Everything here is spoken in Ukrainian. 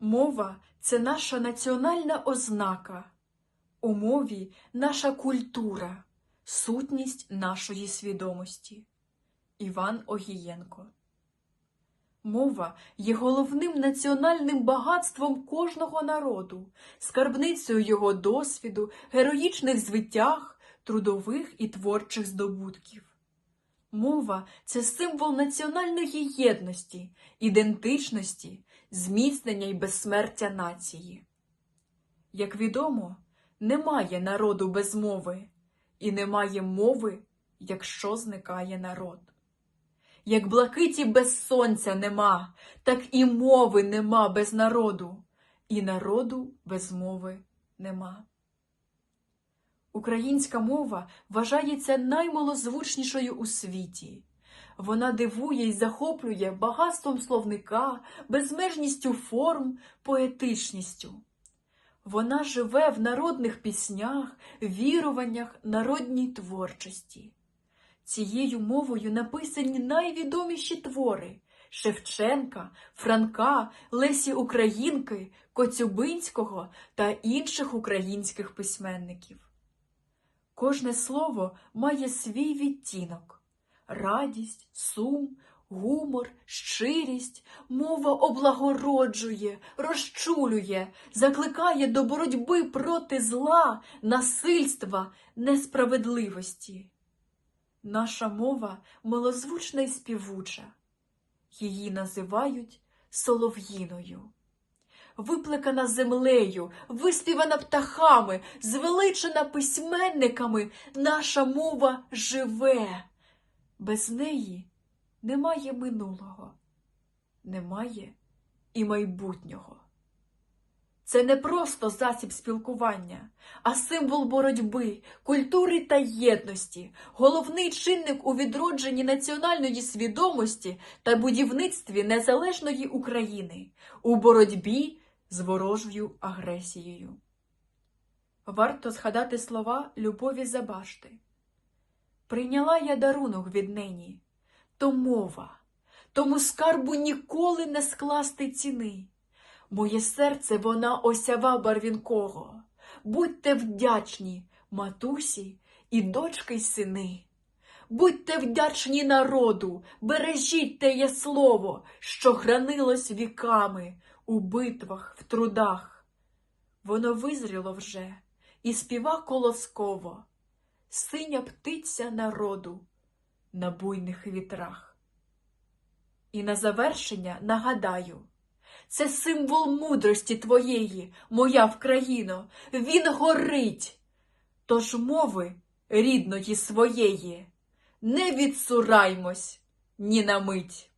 Мова це наша національна ознака. У мові наша культура, сутність нашої свідомості. Іван Огієнко. Мова є головним національним багатством кожного народу, скарбницею його досвіду, героїчних звитяг, трудових і творчих здобутків. Мова це символ національної єдності, ідентичності, зміцнення й безсмертя нації. Як відомо, немає народу без мови, і немає мови, якщо зникає народ. Як блакиті без сонця нема, так і мови нема без народу, і народу без мови нема. Українська мова вважається наймалозвучнішою у світі. Вона дивує й захоплює багатством словника, безмежністю форм, поетичністю. Вона живе в народних піснях, віруваннях, народній творчості. Цією мовою написані найвідоміші твори Шевченка, Франка, Лесі Українки, Коцюбинського та інших українських письменників. Кожне слово має свій відтінок радість, сум, гумор, щирість, мова облагороджує, розчулює, закликає до боротьби проти зла, насильства, несправедливості. Наша мова милозвучна і співуча. Її називають солов'їною. Виплекана землею, виспівана птахами, звеличена письменниками, наша мова живе. Без неї немає минулого, немає і майбутнього. Це не просто засіб спілкування, а символ боротьби, культури та єдності, головний чинник у відродженні національної свідомості та будівництві незалежної України у боротьбі з ворожою агресією. Варто згадати слова Любові Забашти. Прийняла я дарунок від нині, то мова, тому скарбу ніколи не скласти ціни. Моє серце вона осява барвінкого. Будьте вдячні, матусі і дочки й сини. Будьте вдячні народу, бережіть теє слово, що хранилось віками у битвах, в трудах. Воно визріло вже і співа колосково, синя птиця народу на буйних вітрах. І на завершення нагадаю. Це символ мудрості твоєї, моя Вкраїно, він горить. Тож мови рідної своєї не відсураймось ні на мить.